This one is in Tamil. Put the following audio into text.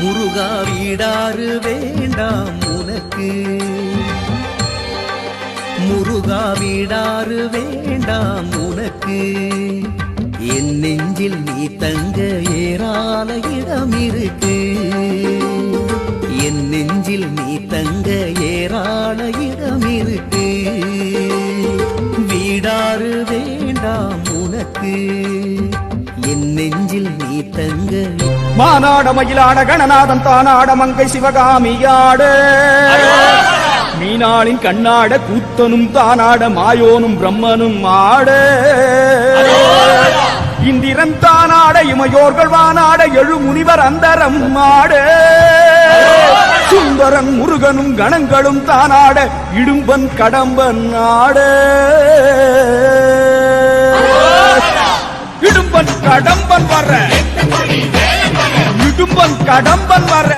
முருகா வீடாறு வேண்டாம் உனக்கு. முருகா வீடாறு வேண்டாம் உனக்கு. என் நெஞ்சில் நீ தங்க ஏராள இடம் இருக்கு. என் நெஞ்சில் நீ தங்க ஏராள இடம் இருக்கு. வீடாறு வேண்டாம் உனக்கு. என் நெஞ்சில் நீ தங்க. மானாட மயிலாட கணநாதன் தானாட மங்கை சிவகாமியாட. மீனாளின் கண்ணாட கூத்தனும் தானாட மாயோனும் பிரம்மனும் ஆட. இந்திரன் தானாட இமையோர்கள் வானாட எழு முனிவர் அந்தரம் ஆட சுந்தரன் முருகனும் கணங்களும் தானாட இடும்பன் கடம்பன் ஆட. இடும்பன் கடம்பன் வர்ற. இடும்பன் கடம்பன் வர்ற.